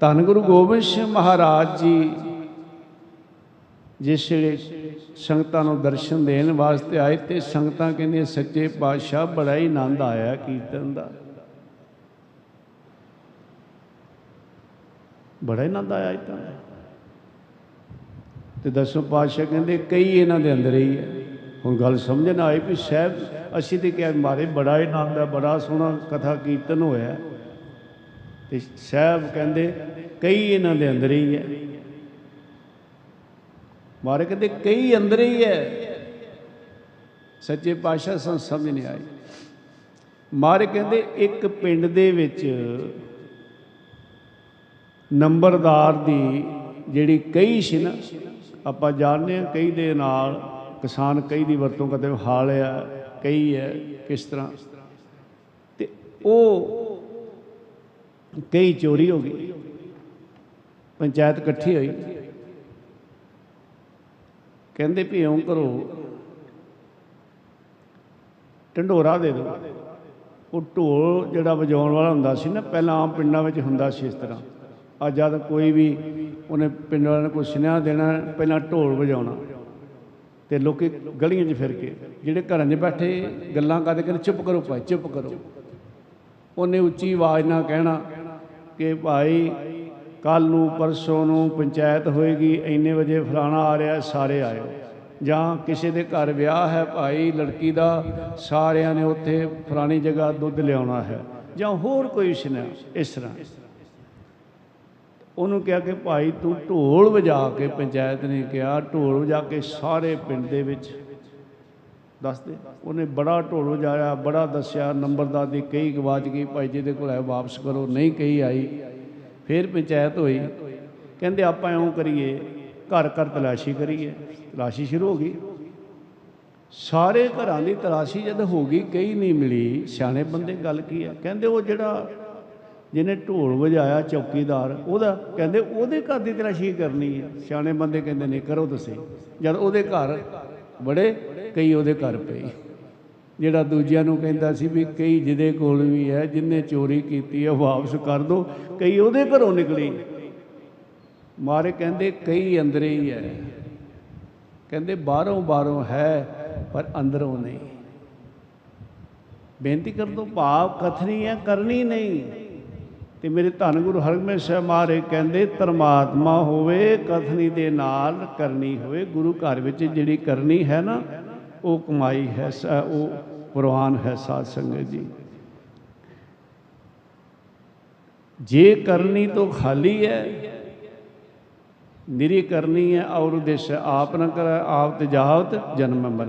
ਧੰਨ ਗੁਰੂ ਗੋਬਿੰਦ ਸਿੰਘ ਮਹਾਰਾਜ ਜੀ, ਜਿਸ ਵੇਲੇ ਸੰਗਤਾਂ ਨੂੰ ਦਰਸ਼ਨ ਦੇਣ ਵਾਸਤੇ ਆਏ ਤੇ ਸੰਗਤਾਂ ਕਹਿੰਦੇ ਸੱਚੇ ਪਾਤਸ਼ਾਹ, ਬੜਾ ਹੀ ਆਨੰਦ ਆਇਆ ਕੀਰਤਨ ਦਾ। ਬੜਾ ਹੀ ਆਨੰਦ ਆਇਆ ਇਤਾਂ ਤੇ ਦਸੋਂ ਪਾਤਸ਼ਾਹ ਕਹਿੰਦੇ, ਕਈ ਇਹਨਾਂ ਦੇ ਅੰਦਰ ਹੀ ਹੈ। ਹੁਣ ਗੱਲ ਸਮਝ ਨਾ ਆਈ ਵੀ ਸਾਹਿਬ, ਅਸੀਂ ਤੇ ਕਿਹਾ, ਮਾਰੇ, ਬੜਾ ਹੀ ਆਨੰਦ ਹੈ, ਬੜਾ ਸੋਹਣਾ ਕਥਾ ਕੀਰਤਨ ਹੋਇਆ ਤੇ ਸਾਹਿਬ ਕਹਿੰਦੇ, ਕਈ ਇਹਨਾਂ ਦੇ ਅੰਦਰ ਹੀ ਹੈ। ਮਾਰੇ ਕਹਿੰਦੇ, ਕਈ ਅੰਦਰ ਹੀ ਹੈ। ਸੱਚੇ ਪਾਤਸ਼ਾਹ ਸਾਨੂੰ ਸਮਝ ਨਹੀਂ ਆਈ। ਮਾਰੇ ਕਹਿੰਦੇ, ਇੱਕ ਪਿੰਡ ਦੇ ਵਿੱਚ ਨੰਬਰਦਾਰ ਦੀ ਜਿਹੜੀ ਕਈ ਸੀ ਨਾ, ਆਪਾਂ ਜਾਣਦੇ ਹਾਂ ਕਈ ਦੇ ਨਾਲ ਕਿਸਾਨ ਕਈ ਦੀ ਵਰਤੋਂ ਕਰਦੇ ਹਾਲ ਆ ਕਈ ਹੈ, ਕਿਸ ਤਰ੍ਹਾਂ। ਤੇ ਉਹ ਕਈ ਚੋਰੀ ਹੋ ਗਈ। ਪੰਚਾਇਤ ਇਕੱਠੀ ਹੋਈ। ਕਹਿੰਦੇ ਵੀ ਇਉਂ ਕਰੋ। ਢੰਡੋਰਾ ਦੇ ਦਿਓ। ਉਹ ਢੋਲ ਜਿਹੜਾ ਵਜਾਉਣ ਵਾਲਾ ਹੁੰਦਾ ਸੀ ਨਾ, ਪਹਿਲਾਂ ਆਮ ਪਿੰਡਾਂ ਵਿੱਚ ਹੁੰਦਾ ਸੀ ਇਸ ਤਰ੍ਹਾਂ। ਅੱਜ ਜਦ ਕੋਈ ਵੀ ਉਹਨੇ ਪਿੰਡ ਵਾਲਿਆਂ ਨੂੰ ਕੋਈ ਸੁਨੇਹਾ ਦੇਣਾ, ਪਹਿਲਾਂ ਢੋਲ ਵਜਾਉਣਾ। ਤੇ ਲੋਕੀ ਗਲੀਆਂ 'ਚ ਫਿਰ ਕੇ, ਜਿਹੜੇ ਘਰਾਂ 'ਚ ਬੈਠੇ, ਗੱਲਾਂ ਕਰਦੇ, ਕਹਿੰਦੇ, ਚੁੱਪ ਕਰੋ ਭਾਈ, ਚੁੱਪ ਕਰੋ। ਉਹਨੇ ਉੱਚੀ ਆਵਾਜ਼ ਨਾਲ ਕਹਿਣਾ ਕਿ ਭਾਈ ਕੱਲ ਨੂੰ ਪਰਸੋਂ ਨੂੰ ਪੰਚਾਇਤ ਹੋਏਗੀ, ਇੰਨੇ ਵਜੇ ਫਲਾਣਾ ਆ ਰਿਹਾ, ਸਾਰੇ ਆਇਓ। ਜਾਂ ਕਿਸੇ ਦੇ ਘਰ ਵਿਆਹ ਹੈ ਭਾਈ, ਲੜਕੀ ਦਾ, ਸਾਰਿਆਂ ਨੇ ਉੱਥੇ ਫਲਾਣੀ ਜਗ੍ਹਾ ਦੁੱਧ ਲਿਆਉਣਾ ਹੈ। ਜਾਂ ਹੋਰ ਕੋਈ ਸੁਨੇਹਾ ਇਸ ਤਰ੍ਹਾਂ। ਉਹਨੂੰ ਕਿਹਾ ਕਿ ਭਾਈ, ਤੂੰ ਢੋਲ ਵਜਾ ਕੇ ਪੰਚਾਇਤ ਨੇ ਕਿਹਾ, ਢੋਲ ਵਜਾ ਕੇ ਸਾਰੇ ਪਿੰਡ ਦੇ ਵਿੱਚ ਦੱਸਦੇ। ਉਹਨੇ ਬੜਾ ਢੋਲ ਵਜਾਇਆ ਬੜਾ ਦੱਸਿਆ, ਨੰਬਰਦਾਰ ਦੀ ਕਈ ਗਵਾਚ ਗਈ, ਭਾਈ ਜਿਹਦੇ ਕੋਲ ਹੈ ਵਾਪਸ ਕਰੋ, ਨਹੀਂ ਕਹੀ ਆਈ। ਫਿਰ ਪੰਚਾਇਤ ਹੋਈ। ਕਹਿੰਦੇ ਆਪਾਂ ਇਉਂ ਕਰੀਏ, ਘਰ ਘਰ ਤਲਾਸ਼ੀ ਕਰੀਏ। ਤਲਾਸ਼ੀ ਸ਼ੁਰੂ ਹੋ ਗਈ। ਸਾਰੇ ਘਰਾਂ ਦੀ ਤਲਾਸ਼ੀ ਜਦ ਹੋ ਗਈ ਕਈ ਨਹੀਂ ਮਿਲੀ। ਸਿਆਣੇ ਬੰਦੇ ਗੱਲ ਕੀ ਹੈ? ਕਹਿੰਦੇ ਉਹ ਜਿਹੜਾ ਜਿਹਨੇ ਢੋਲ ਵਜਾਇਆ ਚੌਕੀਦਾਰ, ਉਹਦਾ ਕਹਿੰਦੇ ਉਹਦੇ ਘਰ ਦੀ ਤਲਾਸ਼ੀ ਕਰਨੀ ਹੈ। ਸਿਆਣੇ ਬੰਦੇ ਕਹਿੰਦੇ ਨਹੀਂ ਕਰੋ ਤੁਸੀਂ। ਜਦ ਉਹਦੇ ਘਰ ਬੜੇ ਕਈ ਉਹਦੇ ਘਰ ਪਏ। ਜਿਹੜਾ ਦੂਜਿਆਂ ਨੂੰ ਕਹਿੰਦਾ ਸੀ ਵੀ ਕਈ ਜਿਹਦੇ ਕੋਲ ਵੀ ਹੈ, ਜਿੰਨੇ ਚੋਰੀ ਕੀਤੀ ਹੈ ਵਾਪਸ ਕਰ ਦੋ। ਕਈ ਉਹਦੇ ਘਰੋਂ ਨਿਕਲੀ। ਮਾਰੇ ਕਹਿੰਦੇ, ਕਈ ਅੰਦਰੇ ਹੀ ਹੈ। ਕਹਿੰਦੇ, ਬਾਹਰੋਂ ਬਾਹਰੋਂ ਹੈ, ਪਰ ਅੰਦਰੋਂ ਨਹੀਂ। ਬੇਨਤੀ ਕਰ ਦੋ, ਭਾਵ ਕਥਨੀ ਹੈ, ਕਰਨੀ ਨਹੀਂ। ਤੇ ਮੇਰੇ ਧੰਨ ਗੁਰੂ ਹਰਗੋਬਿੰਦ ਸਾਹਿਬ ਮਹਾਰਾਜ ਕਹਿੰਦੇ ਪਰਮਾਤਮਾ ਹੋਵੇ, ਕਥਨੀ ਦੇ ਨਾਲ ਕਰਨੀ ਹੋਵੇ। ਗੁਰੂ ਘਰ ਵਿੱਚ ਜਿਹੜੀ ਕਰਨੀ ਹੈ ਨਾ ਉਹ ਕਮਾਈ ਹੈ ਉਹ ਕੁਰਬਾਨ ਹੈ ਸਾਧ ਸੰਗਤ ਜੀ। ਜੇ ਕਰਨੀ ਤੋਂ ਖਾਲੀ ਹੈ, ਨਿਰੀ ਕਰਨੀ ਹੈ, ਔਰ ਉਦੇਸ਼ ਆਪ ਨਾ ਕਰ, ਆਪ ਤੇ ਜਾਵਤ, ਜਨਮ ਮਰ